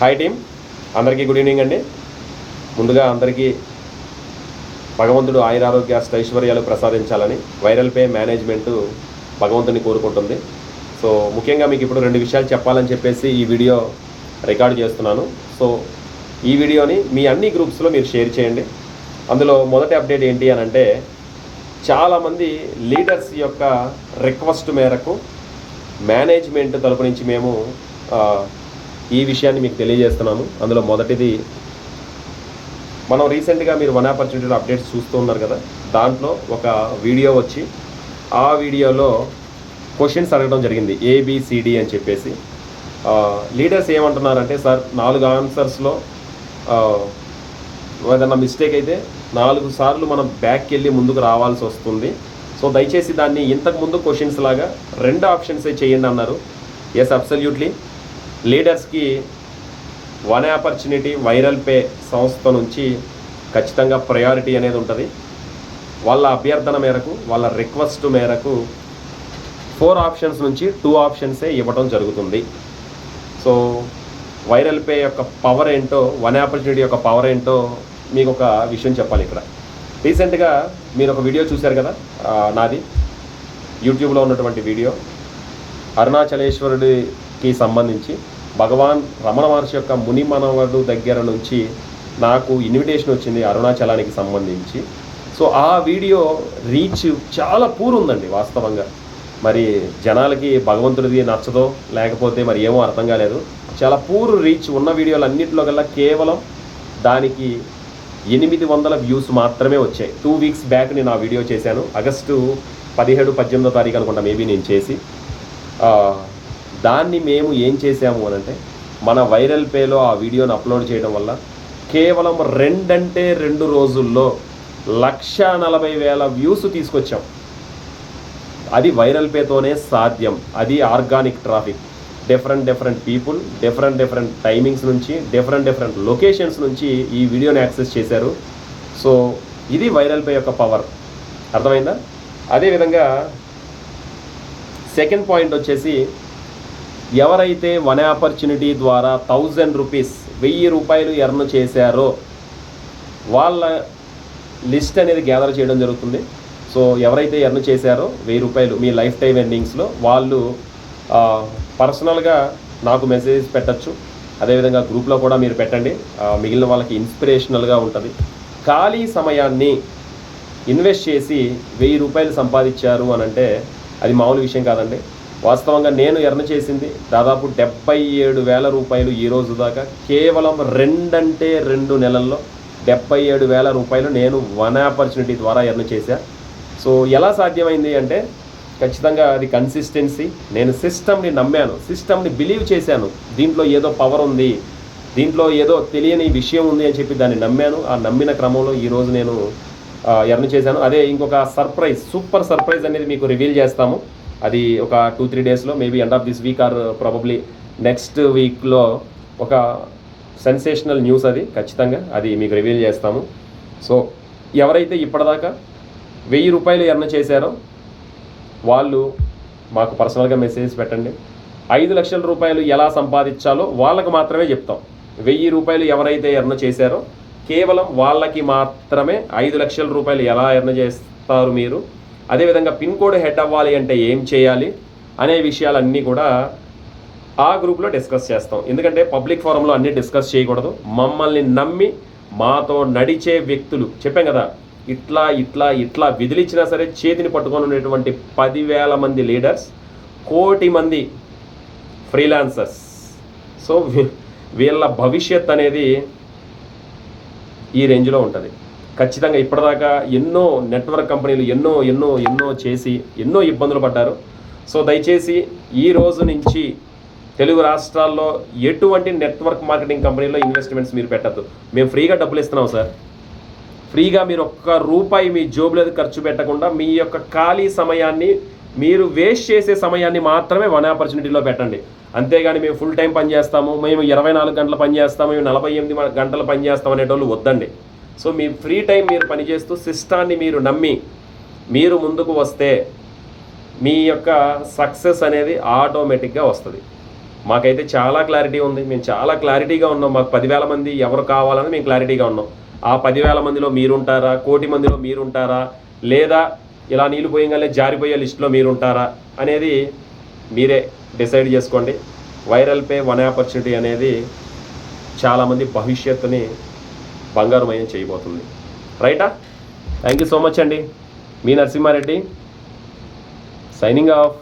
Hi team అందరికీ good evening అండి. ముందుగా అందరికీ భగవంతుడు ఆయురారోగ్య ఐశ్వర్యాలు ప్రసాదించాలని వైరల్ పే మేనేజ్మెంట్ భగవంతుని కోరుకుంటుంది. సో ముఖ్యంగా మీకు ఇప్పుడు రెండు విషయాలు చెప్పాలని చెప్పేసి ఈ వీడియో రికార్డ్ చేస్తున్నాను. సో ఈ వీడియోని మీ అన్ని గ్రూప్స్లో మీరు షేర్ చేయండి. అందులో మొదటి అప్డేట్ ఏంటి అని అంటే చాలామంది లీడర్స్ యొక్క రిక్వెస్ట్ మేరకు మేనేజ్మెంట్ తరపు నుంచి మేము ఈ విషయాన్ని మీకు తెలియజేస్తున్నాము. అందులో మొదటిది మనం రీసెంట్గా మీరు వన్ ఆపర్చునిటీలో అప్డేట్స్ చూస్తూ ఉన్నారు కదా దాంట్లో ఒక వీడియో వచ్చి ఆ వీడియోలో క్వశ్చన్స్ అడగడం జరిగింది ఏబిసిడి అని చెప్పేసి. లీడర్స్ ఏమంటున్నారంటే సార్ నాలుగు ఆన్సర్స్లో ఏదైనా మిస్టేక్ అయితే నాలుగు సార్లు మనం బ్యాక్కి వెళ్ళి ముందుకు రావాల్సి వస్తుంది. సో దయచేసి దాన్ని ఇంతకు ముందు క్వశ్చన్స్ లాగా రెండు ఆప్షన్సే చేయండి అన్నారు. ఎస్ అబ్సల్యూట్లీ లీడర్స్కి వన్ ఆపర్చునిటీ వైరల్ పే సంస్థ నుంచి ఖచ్చితంగా ప్రయారిటీ అనేది ఉంటుంది. వాళ్ళ అభ్యర్థన మేరకు వాళ్ళ రిక్వెస్ట్ మేరకు ఫోర్ ఆప్షన్స్ నుంచి టూ ఆప్షన్సే ఇవ్వడం జరుగుతుంది. సో వైరల్ పే యొక్క పవర్ ఏంటో వన్ ఆపర్చునిటీ యొక్క పవర్ ఏంటో మీకు ఒక విషయం చెప్పాలి ఇక్కడ. రీసెంట్గా మీరు ఒక వీడియో చూశారు కదా నాది. యూట్యూబ్లో ఉన్నటువంటి వీడియో. అరుణాచలేశ్వరుడికి సంబంధించి భగవాన్ రమణ మహర్షి యొక్క ముని మనవడు దగ్గర నుంచి నాకు ఇన్విటేషన్ వచ్చింది అరుణాచలానికి సంబంధించి. సో ఆ వీడియో రీచ్ చాలా పూర్ ఉందండి వాస్తవంగా. మరి జనాలకి భగవంతుడిది నచ్చదో లేకపోతే మరి ఏమో అర్థం కాలేదు. చాలా పూర్ రీచ్ ఉన్న వీడియోలు అన్నింటిలో కల్లా కేవలం దానికి ఎనిమిది వందల వ్యూస్ మాత్రమే వచ్చాయి. టూ వీక్స్ బ్యాక్ నేను ఆ వీడియో చేశాను. ఆగస్టు పదిహేడు పద్దెనిమిదో తారీఖు అనుకుంటా మేబీ నేను చేసి. దాన్ని మేము ఏం చేసాము అని అంటే మన వైరల్ పేలో ఆ వీడియోని అప్లోడ్ చేయడం వల్ల కేవలం రెండంటే రెండు రోజుల్లో లక్ష నలభై వేల వ్యూస్ తీసుకొచ్చాం. అది వైరల్ పేతోనే సాధ్యం. అది organic traffic. Different different people different different timings నుంచి డిఫరెంట్ డిఫరెంట్ లొకేషన్స్ నుంచి ఈ వీడియోని యాక్సెస్ చేశారు. సో ఇది వైరల్ పే యొక్క పవర్. అర్థమైందా? అదేవిధంగా సెకండ్ పాయింట్ వచ్చేసి ఎవరైతే వన్ ఆపర్చునిటీ ద్వారా థౌజండ్ రూపీస్ వెయ్యి రూపాయలు ఎర్న్ చేశారో వాళ్ళ లిస్ట్ అనేది గ్యాదర్ చేయడం జరుగుతుంది. సో ఎవరైతే ఎర్న్ చేశారో వెయ్యి రూపాయలు మీ లైఫ్ టైం ఎండింగ్స్లో వాళ్ళు పర్సనల్గా నాకు మెసేజ్ పెట్టచ్చు. అదేవిధంగా గ్రూప్లో కూడా మీరు పెట్టండి. మిగిలిన వాళ్ళకి ఇన్స్పిరేషనల్గా ఉంటుంది. ఖాళీ సమయాన్ని ఇన్వెస్ట్ చేసి వెయ్యి రూపాయలు సంపాదించారు అని అంటే అది మామూలు విషయం కాదండి. వాస్తవంగా నేను ఎర్న చేసింది దాదాపు డెబ్బై ఏడు వేల రూపాయలు ఈ రోజు దాకా. కేవలం రెండంటే రెండు నెలల్లో డెబ్బై ఏడు వేల రూపాయలు నేను వన్ ఆపర్చునిటీ ద్వారా ఎర్న చేశా. సో ఎలా సాధ్యమైంది అంటే ఖచ్చితంగా అది కన్సిస్టెన్సీ నేను సిస్టమ్ని నమ్మాను సిస్టమ్ని బిలీవ్ చేశాను. దీంట్లో ఏదో పవర్ ఉంది దీంట్లో ఏదో తెలియని విషయం ఉంది అని చెప్పి దాన్ని నమ్మాను. ఆ నమ్మిన క్రమంలో ఈరోజు నేను ఎర్న్ చేశాను. అదే ఇంకొక సర్ప్రైజ్ సూపర్ సర్ప్రైజ్ అనేది మీకు రివీల్ చేస్తాము. అది ఒక టూ త్రీ డేస్లో maybe end of this week or probably next వీక్లో ఒక సెన్సేషనల్ న్యూస్ అది ఖచ్చితంగా. అది మీకు రివీల్ చేస్తాము. సో ఎవరైతే ఇప్పటిదాకా వెయ్యి రూపాయలు ఎర్న చేశారో వాళ్ళు మాకు పర్సనల్గా మెసేజ్ పెట్టండి. ఐదు లక్షల రూపాయలు ఎలా సంపాదించాలో వాళ్ళకి మాత్రమే చెప్తాం. వెయ్యి రూపాయలు ఎవరైతే ఎర్న చేశారో కేవలం వాళ్ళకి మాత్రమే ఐదు లక్షల రూపాయలు ఎలా ఎర్న చేస్తారు మీరు? అదేవిధంగా పిన్ కోడ్ హెడ్ అవ్వాలి అంటే ఏం చేయాలి అనే విషయాలన్నీ కూడా ఆ గ్రూప్లో డిస్కస్ చేస్తాం. ఎందుకంటే పబ్లిక్ ఫోరంలో అన్నీ డిస్కస్ చేయకూడదు. మమ్మల్ని నమ్మి మాతో నడిచే వ్యక్తులు చెప్పాం కదా ఇట్లా ఇట్లా ఇట్లా విదిలిచ్చినా సరే చేతిని పట్టుకొని ఉండేటువంటి పదివేల మంది లీడర్స్ కోటి మంది ఫ్రీలాన్సర్స్. సో వీ- వీళ్ళ భవిష్యత్ అనేది ఈ రేంజ్లో ఉంటుంది. ఖచ్చితంగా ఇప్పటిదాకా ఎన్నో నెట్వర్క్ కంపెనీలు ఎన్నో ఎన్నో ఎన్నో చేసి ఎన్నో ఇబ్బందులు పడ్డారు. సో దయచేసి ఈ రోజు నుంచి తెలుగు రాష్ట్రాల్లో ఎటువంటి నెట్వర్క్ మార్కెటింగ్ కంపెనీలో ఇన్వెస్ట్మెంట్స్ మీరు పెట్టద్దు. మేము ఫ్రీగా డబ్బులు ఇస్తున్నాం సార్. ఫ్రీగా మీరు ఒక్క రూపాయి మీ జోబులో ఖర్చు పెట్టకుండా మీ యొక్క ఖాళీ సమయాన్ని మీరు వేస్ట్ చేసే సమయాన్ని మాత్రమే వన్ ఆపర్చునిటీలో పెట్టండి. అంతేగాని మేము ఫుల్ టైం పనిచేస్తాము మేము ఇరవై నాలుగు గంటలు పనిచేస్తాము మేము నలభై ఎనిమిది గంటలు పనిచేస్తాం అనేటోళ్ళు వద్దండి. సో మీ ఫ్రీ టైం మీరు పనిచేస్తూ సిస్టాన్ని మీరు నమ్మి మీరు ముందుకు వస్తే మీ యొక్క సక్సెస్ అనేది ఆటోమేటిక్గా వస్తుంది. మాకైతే చాలా క్లారిటీ ఉంది. మేము చాలా క్లారిటీగా ఉన్నాం. మాకు పదివేల మంది ఎవరు కావాలని మేము క్లారిటీగా ఉన్నాం. ఆ పదివేల మందిలో మీరుంటారా? కోటి మందిలో మీరుంటారా? లేదా ఇలా నీళ్ళు పోయంగానే జారిపోయే లిస్టులో మీరుంటారా? అనేది మీరే డిసైడ్ చేసుకోండి. వైరల్ పే వన్ ఆపర్చునిటీ అనేది చాలామంది భవిష్యత్తుని బంగారుమయం చేయబోతుంది. రైటా? థ్యాంక్ యూ సో మచ్ అండి. మీ నరసింహారెడ్డి సైనింగ్ ఆఫ్